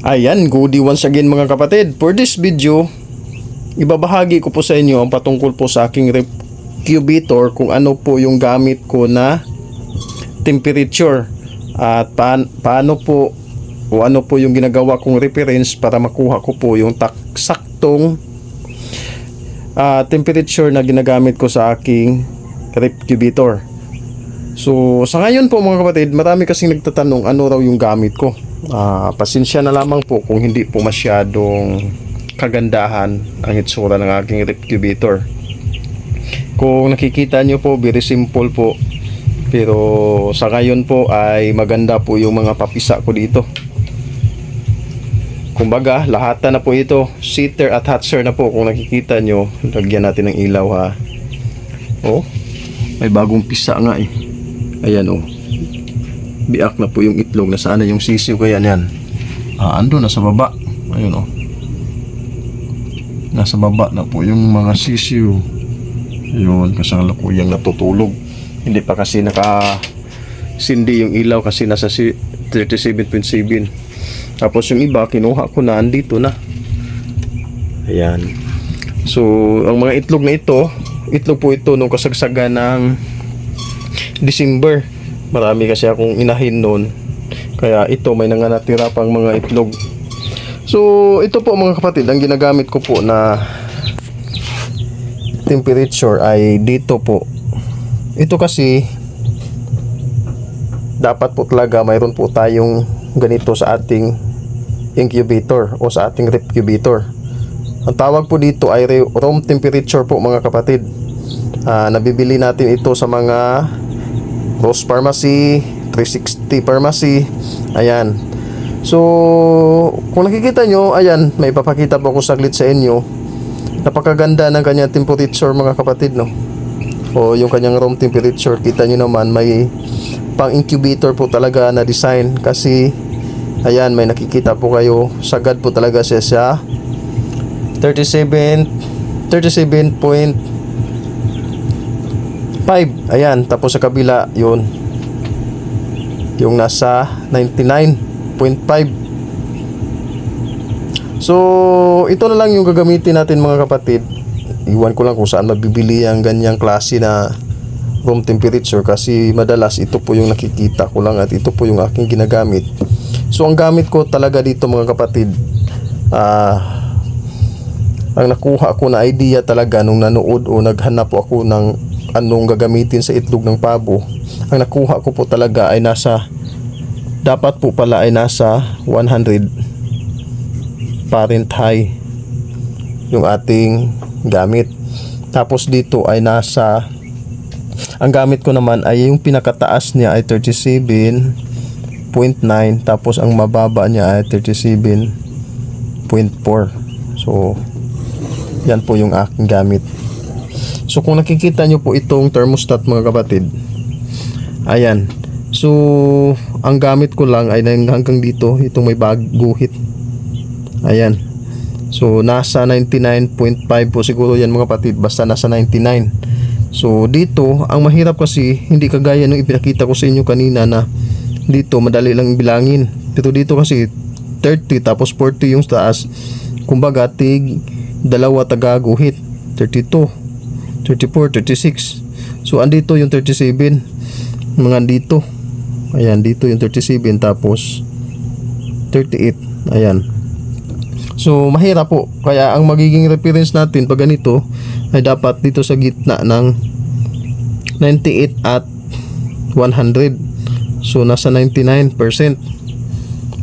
Ayan, goodie once again mga kapatid. For this video, ibabahagi ko po sa inyo ang patungkol po sa aking recubator kung ano po yung gamit ko na temperature at paan- paano po o ano po yung ginagawa kong reference para makuha ko po yung saktong ah, temperature na ginagamit ko sa aking recubator. So, sa ngayon po mga kapatid, marami kasing nagtatanong ano raw yung gamit ko. Ah, pasensya na lamang po kung hindi po masyadong kagandahan ang itsura ng aking recubator. Kung nakikita nyo po, very simple po. Pero sa ngayon po ay maganda po yung mga papisa ko dito. Kumbaga, lahat na po ito. Seater at hatcher na po. Kung nakikita nyo, lagyan natin ng ilaw ha. Oh, may bagong pisa nga eh. Ayan oh. Biak na po yung itlog. Na yung sisiw kaya niyan? Ah, ando na sa baba. Ayun oh. Nasa baba na po yung mga sisiw. Yun, kasalukuyang natutulog. Hindi pa kasi naka sindi yung ilaw kasi nasa si 37.7. Tapos yung iba, kinuha ko na, andito na. Ayan. So, ang mga itlog na ito, itlog po ito nung kasagsagan ng December. Marami kasi akong inahin noon. Kaya ito, may nanganatira pang mga itlog. So, ito po mga kapatid, ang ginagamit ko po na temperature ay dito po. Ito kasi dapat po talaga mayroon po tayong ganito sa ating incubator o sa ating recubator. Ang tawag po dito ay room temperature po mga kapatid. Ah, nabibili natin ito sa mga Rose Pharmacy, 360 Pharmacy. Ayan. So, kung nakikita nyo, ayan, may papakita po ako saglit sa inyo. Napakaganda ng kanyang temperature mga kapatid, no? O yung kanyang room temperature, kita nyo naman, may pang incubator po talaga na design kasi ayan, may nakikita po kayo, sagad po talaga siya sa 37 37.5 ayan, tapos sa kabila yun. Yung nasa 99.5 so ito na lang yung gagamitin natin mga kapatid. Iwan ko lang kung saan mabibili ang ganyang klase na room temperature kasi madalas ito po yung nakikita ko lang at ito po yung aking ginagamit. So ang gamit ko talaga dito mga kapatid ah ang nakuha ko na idea talaga nung nanood o naghanap po ako ng anong gagamitin sa itlog ng pabo ang nakuha ko po talaga ay nasa dapat po pala ay nasa 100 Fahrenheit yung ating gamit. Tapos dito ay nasa ang gamit ko naman ay yung pinakataas niya ay 37.9 tapos ang mababa niya ay 37.4 so yan po yung aking gamit so kung nakikita nyo po itong thermostat mga kapatid ayan so ang gamit ko lang ay hanggang dito itong may bag guhit ayan so nasa 99.5 po siguro yan mga kapatid basta nasa 99 So dito, ang mahirap kasi hindi kagaya ng ipinakita ko sa inyo kanina na dito madali lang bilangin. Pero dito kasi 30 tapos 40 yung taas. Kumbaga tig dalawa tagaguhit. 32, 34, 36. So andito yung 37. Mga dito. Ayan, dito yung 37 tapos 38. Ayan. So mahirap po. Kaya ang magiging reference natin pag ganito ay dapat dito sa gitna ng 98 at 100. So nasa 99%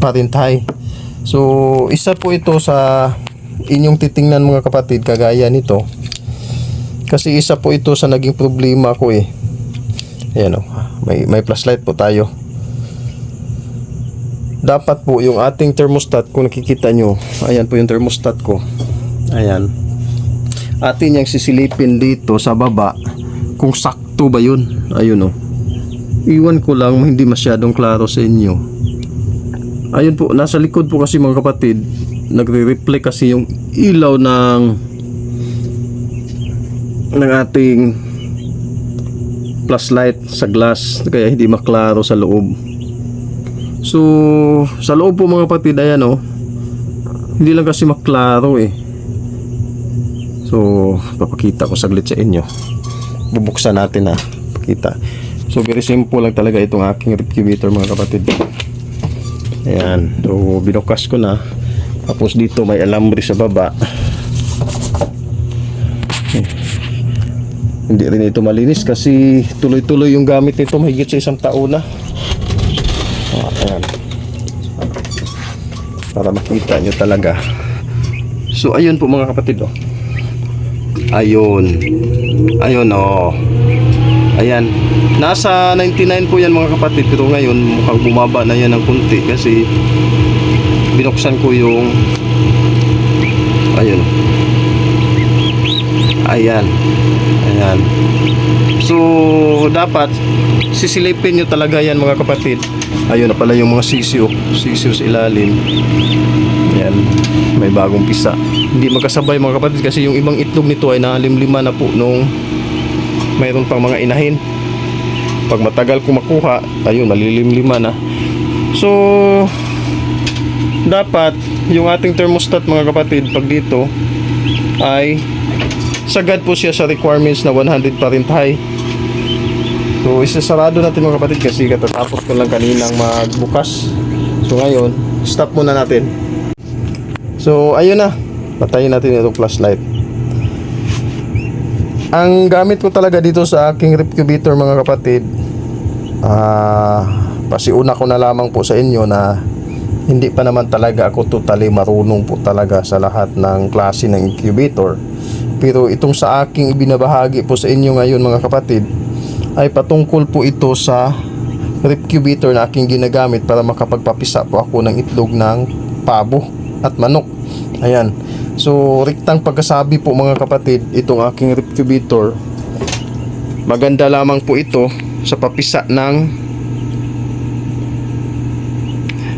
Fahrenheit. So isa po ito sa inyong titingnan mga kapatid kagaya nito. Kasi isa po ito sa naging problema ko eh. Ayan o. May, may flashlight po tayo. Dapat po yung ating thermostat kung nakikita nyo. Ayan po yung thermostat ko. Ayan atin yung sisilipin dito sa baba kung sakto ba yun ayun o iwan ko lang hindi masyadong klaro sa inyo ayun po nasa likod po kasi mga kapatid nagre-reflect kasi yung ilaw ng ng ating flashlight sa glass kaya hindi maklaro sa loob so sa loob po mga kapatid ayan o Hindi lang kasi maklaro eh. So, papakita ko saglit sa inyo. Bubuksan natin na. Pakita. So, very simple lang talaga itong aking recubator mga kapatid. Ayan. So, binukas ko na. Tapos dito may alambre sa baba. Hindi rin ito malinis kasi tuloy-tuloy yung gamit nito mahigit sa isang taon na. Ah, ayan. Para makita nyo talaga. So ayun po mga kapatid oh. Ayun. Ayun oh. Ayan. Nasa 99 po yan mga kapatid pero ngayon mukhang bumaba na yan ng kunti kasi binuksan ko yung ayun. Ayan. Ayan. So, dapat sisilipin nyo talaga yan mga kapatid. Ayun na pala yung mga sisiyo. Sisiyo sa ilalim. Ayan. May bagong pisa. Hindi magkasabay mga kapatid kasi yung ibang itlog nito ay nalimlima na po nung mayroon pang mga inahin. Pag matagal ko makuha, ayun, malilimlima na. So, dapat yung ating thermostat mga kapatid pag dito ay sagad po siya sa requirements na 100 Fahrenheit. So, isasarado natin mga kapatid kasi katatapos ko lang kaninang magbukas. So, ngayon, stop muna natin. So, ayun na. Patayin natin itong flashlight. Ang gamit ko talaga dito sa aking recubator mga kapatid, ah, pasiuna ko na lamang po sa inyo na hindi pa naman talaga ako totally marunong po talaga sa lahat ng klase ng incubator. Pero itong sa aking ibinabahagi po sa inyo ngayon mga kapatid ay patungkol po ito sa recubator na aking ginagamit para makapagpapisa po ako ng itlog ng pabo at manok. Ayan. So, riktang pagkasabi po mga kapatid, itong aking recubator, maganda lamang po ito sa papisa ng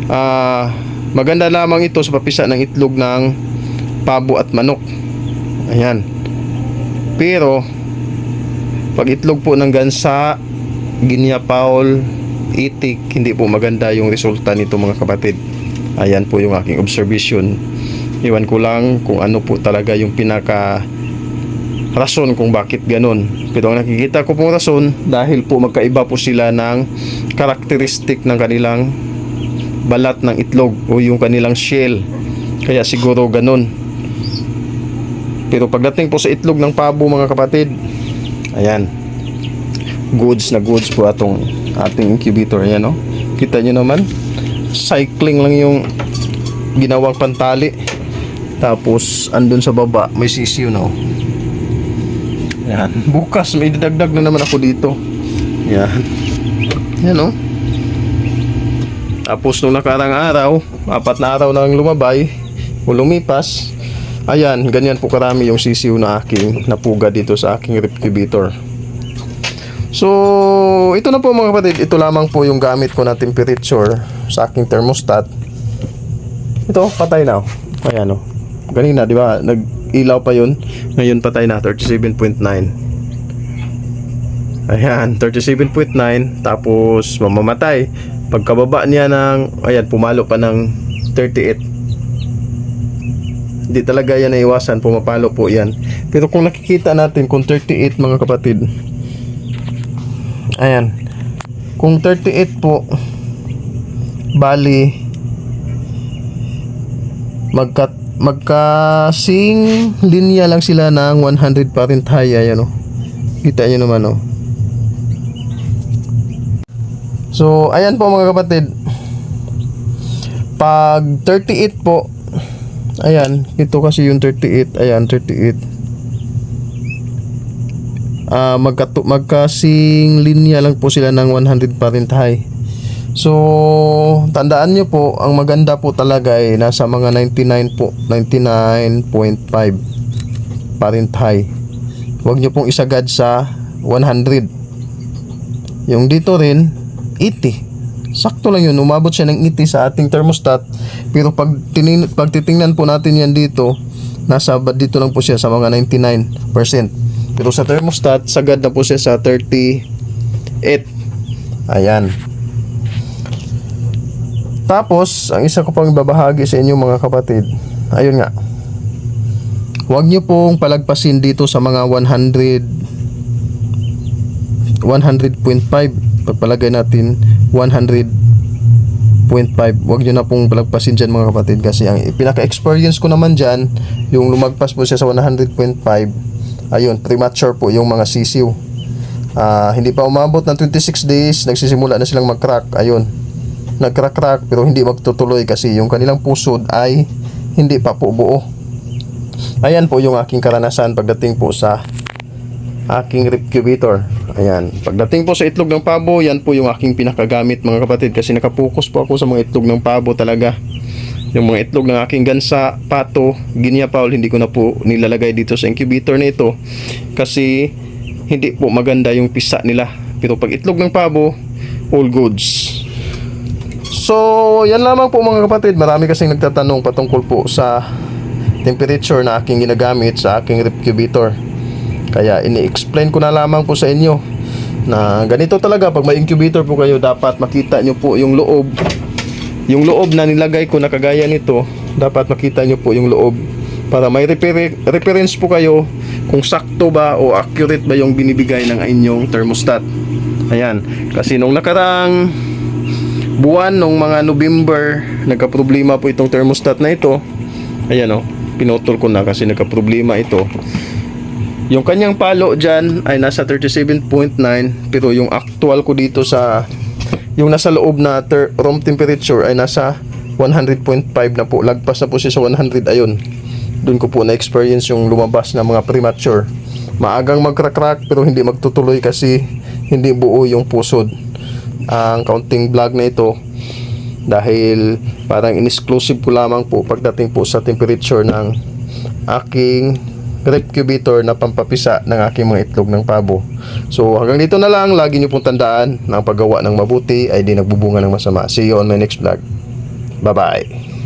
ah maganda lamang ito sa papisa ng itlog ng pabo at manok. Ayan. Pero, pag itlog po ng gansa, ginya paul, itik, hindi po maganda yung resulta nito mga kapatid. Ayan po yung aking observation. Iwan ko lang kung ano po talaga yung pinaka rason kung bakit ganun. Pero ang nakikita ko pong rason dahil po magkaiba po sila ng karakteristik ng kanilang balat ng itlog o yung kanilang shell. Kaya siguro ganun. Pero pagdating po sa itlog ng pabo mga kapatid, ayan, goods na goods po atong ating incubator. Ayan o, kita nyo naman, cycling lang yung ginawang pantali. Tapos, andun sa baba, may sisiyo na o. Ayan, bukas may dagdag na naman ako dito. Ayan. Ayan o. Tapos nung nakarang araw, apat na araw nang lumabay o lumipas, ayan, ganyan po karami yung sisiw na aking napuga dito sa aking recubator. So, ito na po mga kapatid, ito lamang po yung gamit ko na temperature sa aking thermostat. Ito, patay na. oh. Ayan o. Ganina, di ba? Nag-ilaw pa yun. Ngayon patay na, 37.9. Ayan, 37.9 tapos mamamatay. Pagkababa niya ng ayan, pumalo pa ng 38. Hindi talaga yan naiwasan, pumapalo po yan. Pero kung nakikita natin kung 38 mga kapatid. Ayan. Kung 38 po bali magka magkasing linya lang sila ng 100 Fahrenheit ayan oh. Kita niyo naman oh. So, ayan po mga kapatid. Pag 38 po, ayan, ito kasi yung 38, ayan, 38. Ah, magkatu magkasing linya lang po sila ng 100 Fahrenheit. So, tandaan nyo po, ang maganda po talaga ay nasa mga 99 po, 99.5 Fahrenheit. Huwag nyo pong isagad sa 100. Yung dito rin, 80. Sakto lang yun. Umabot siya ng 80 sa ating thermostat. Pero pag, tinin, pag titingnan po natin yan dito, nasa dito lang po siya sa mga 99%. Pero sa thermostat, sagad na po siya sa 38. Ayan. Tapos, ang isa ko pang babahagi sa inyo mga kapatid, ayun nga. Huwag nyo pong palagpasin dito sa mga 100 100.5 pagpalagay natin 100.5 Huwag nyo na pong palagpasin dyan mga kapatid kasi ang pinaka-experience ko naman dyan yung lumagpas po siya sa 100.5 ayun, premature po yung mga sisiw. Ah, hindi pa umabot ng 26 days nagsisimula na silang mag-crack ayun. Nagcrack-crack pero hindi magtutuloy kasi yung kanilang pusod ay hindi pa po buo. Ayan po yung aking karanasan pagdating po sa aking recubator. Ayan. Pagdating po sa itlog ng pabo, yan po yung aking pinakagamit mga kapatid kasi nakapokus po ako sa mga itlog ng pabo talaga. Yung mga itlog ng aking gansa, pato, ginia paul, hindi ko na po nilalagay dito sa incubator na ito kasi hindi po maganda yung pisa nila. Pero pag itlog ng pabo, all goods. So, yan lamang po mga kapatid. Marami kasing nagtatanong patungkol po sa temperature na aking ginagamit sa aking recubator. Kaya ini-explain ko na lamang po sa inyo na ganito talaga pag may incubator po kayo dapat makita nyo po yung loob. Yung loob na nilagay ko na kagaya nito dapat makita nyo po yung loob. Para may refer- reference po kayo kung sakto ba o accurate ba yung binibigay ng inyong thermostat. Ayan. Kasi nung nakarang buwan nung mga November nagka-problema po itong thermostat na ito. Ayan o pinutol ko na kasi nagka-problema ito yung kanyang palo dyan ay nasa 37.9 pero yung actual ko dito sa yung nasa loob na ter- room temperature ay nasa 100.5 na po. Lagpas na po siya sa 100 ayun. Doon ko po na experience yung lumabas na mga premature. Maagang magkrakrak pero hindi magtutuloy kasi hindi buo yung pusod. Ang counting vlog na ito dahil parang in-exclusive ko lamang po pagdating po sa temperature ng aking recubator na pampapisa ng aking mga itlog ng pabo. So hanggang dito na lang, lagi niyo pong tandaan na ang paggawa ng mabuti ay di nagbubunga ng masama. See you on my next vlog. Bye-bye.